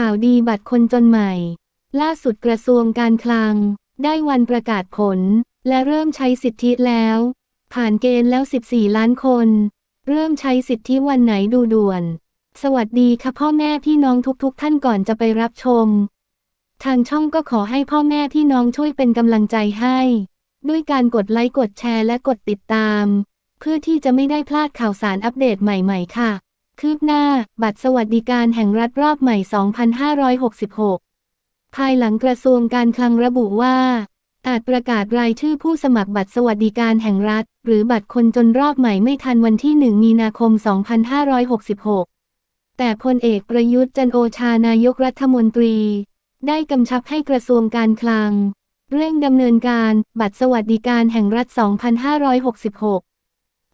ข่าวดีบัตรคนจนใหม่ ล่าสุดกระทรวงการคลัง ได้วันประกาศผล และเริ่มใช้สิทธิแล้ว ผ่านเกณฑ์แล้ว 14 ล้านคน เริ่มใช้สิทธิวันไหนดูด่วน สวัสดีค่ะพ่อแม่พี่น้องทุกๆทท่านก่อนจะไปรับชม ทางช่องก็ขอให้พ่อแม่พี่น้องช่วยเป็นกำลังใจให้ ด้วยการกดไลค์กดแชร์และกดติดตาม เพื่อที่จะไม่ได้พลาดข่าวสารอัปเดตใหม่ ๆ ค่ะ คืบหน้า บัตรสวัสดิการแห่งรัฐรอบใหม่ 2566 ภายหลังกระทรวงการคลังระบุว่า อาจประกาศรายชื่อผู้สมัครบัตรสวัสดิการแห่งรัฐ หรือบัตรคนจนรอบใหม่ไม่ทันวันที่ 1 มีนาคม 2566 แต่พลเอกประยุทธ์จันโอชานายกรัฐมนตรี ได้กำชับให้กระทรวงการคลัง เร่งดำเนินการบัตรสวัสดิการแห่งรัฐ 2566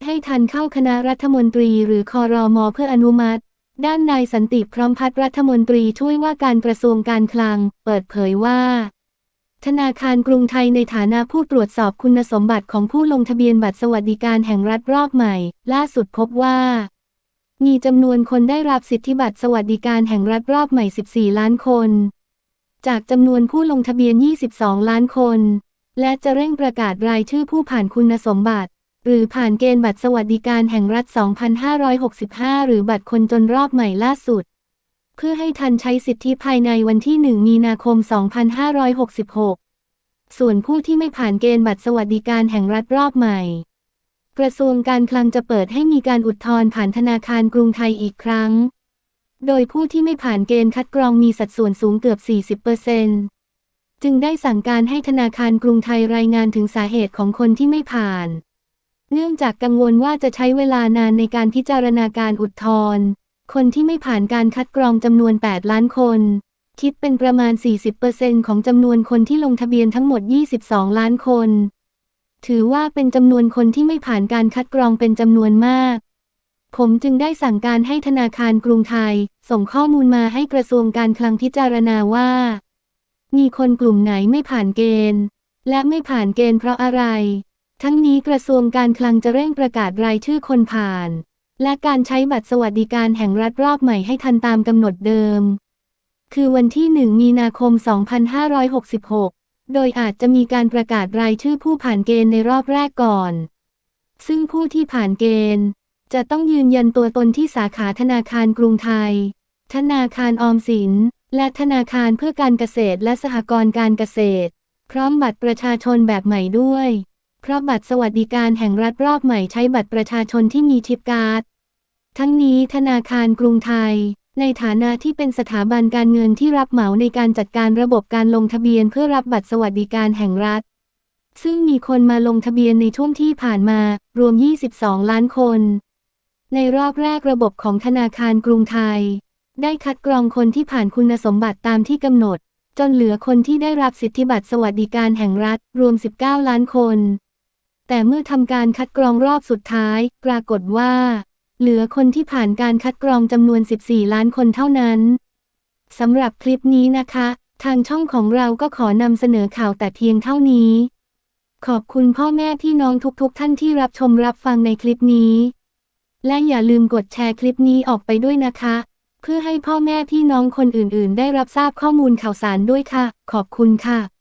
ให้ทันเข้าคณะรัฐมนตรีหรือคอรมอเพื่ออนุมัติ ด้านนายสันติพร้อมพัฒรัฐมนตรีช่วยว่าการกระทรวงการคลัง เปิดเผยว่า ธนาคารกรุงไทยในฐานะผู้ตรวจสอบคุณสมบัติของผู้ลงทะเบียนบัตรสวัสดิการแห่งรัฐรอบใหม่ ล่าสุดพบว่ามีจำนวนคนได้รับสิทธิบัตรสวัสดิการแห่งรัฐรอบใหม่ 14 ล้านคน จากจำนวนผู้ลงทะเบียน 22 ล้านคน และจะเร่งประกาศรายชื่อผู้ผ่านคุณสมบัติ หรือผ่านเกณฑ์บัตรสวัสดิการแห่งรัฐ 2565 หรือบัตรคนจนรอบใหม่ล่าสุด เพื่อให้ทันใช้สิทธิภายในวันที่ 1 มีนาคม 2566 ส่วนผู้ที่ไม่ผ่านเกณฑ์บัตรสวัสดิการแห่งรัฐรอบใหม่ กระทรวงการคลังจะเปิดให้มีการอุทธรณ์ผ่านธนาคารกรุงไทยอีกครั้ง โดยผู้ที่ไม่ผ่านเกณฑ์คัดกรองมีสัดส่วนสูงเกือบ 40%จึงได้สั่งการให้ธนาคารกรุงไทยรายงานถึงสาเหตุของคนที่ไม่ผ่าน เนื่องจากกังวลว่าจะใช้เวลานานในการพิจารณาการอุทธรณ์คนที่ไม่ผ่านการคัดกรองจำนวน 8 ล้านคน คิดเป็นประมาณ 40%ของจำนวนคนที่ลงทะเบียนทั้งหมด 22 ล้านคน ถือว่าเป็นจำนวนคนที่ไม่ผ่านการคัดกรองเป็นจำนวนมาก ผมจึงได้สั่งการให้ธนาคารกรุงไทย ส่งข้อมูลมาให้กระทรวงการคลังพิจารณาว่า มีคนกลุ่มไหนไม่ผ่านเกณฑ์ และไม่ผ่านเกณฑ์เพราะอะไร ทั้งนี้กระทรวงการคลังจะเร่งประกาศรายชื่อคนผ่าน และการใช้บัตรสวัสดิการแห่งรัฐรอบใหม่ให้ทันตามกำหนดเดิม คือวันที่ 1 มีนาคม 2566 โดยอาจจะมีการประกาศรายชื่อผู้ผ่านเกณฑ์ในรอบแรกก่อน ซึ่งผู้ที่ผ่านเกณฑ์ จะต้องยืนยันตัวตนที่สาขาธนาคารกรุงไทย ธนาคารออมสิน และธนาคารเพื่อการเกษตรและสหกรณ์การเกษตร พร้อมบัตรประชาชนแบบใหม่ด้วย เพราะบัตรสวัสดิการแห่งรัฐรอบใหม่ใช้บัตรประชาชนที่มีชิปการ์ด ทั้งนี้ธนาคารกรุงไทย ในฐานะที่เป็นสถาบันการเงินที่รับเหมาในการจัดการระบบการลงทะเบียนเพื่อรับบัตรสวัสดิการแห่งรัฐ ซึ่งมีคนมาลงทะเบียนในช่วงที่ผ่านมารวม 22 ล้านคน ในรอบแรกระบบของธนาคารกรุงไทย ได้คัดกรองคนที่ผ่านคุณสมบัติตามที่กำหนด จนเหลือคนที่ได้รับสิทธิบัตรสวัสดิการแห่งรัฐ รวม 19 ล้านคน แต่เมื่อทำการคัดกรองรอบสุดท้าย ปรากฏว่า เหลือคนที่ผ่านการคัดกรองจำนวน 14 ล้านคนเท่านั้นสำหรับคลิปนี้นะคะ ทางช่องของเราก็ขอนำเสนอข่าวแต่เพียงเท่านี้ ขอบคุณพ่อแม่พี่น้องทุกๆทท่านที่รับชมรับฟังในคลิปนี้ และอย่าลืมกดแชร์คลิปนี้ออกไปด้วยนะคะ เพื่อให้พ่อแม่พี่น้องคนอื่นๆ ได้รับทราบข้อมูลข่าวสารด้วยค่ะ ขอบคุณค่ะ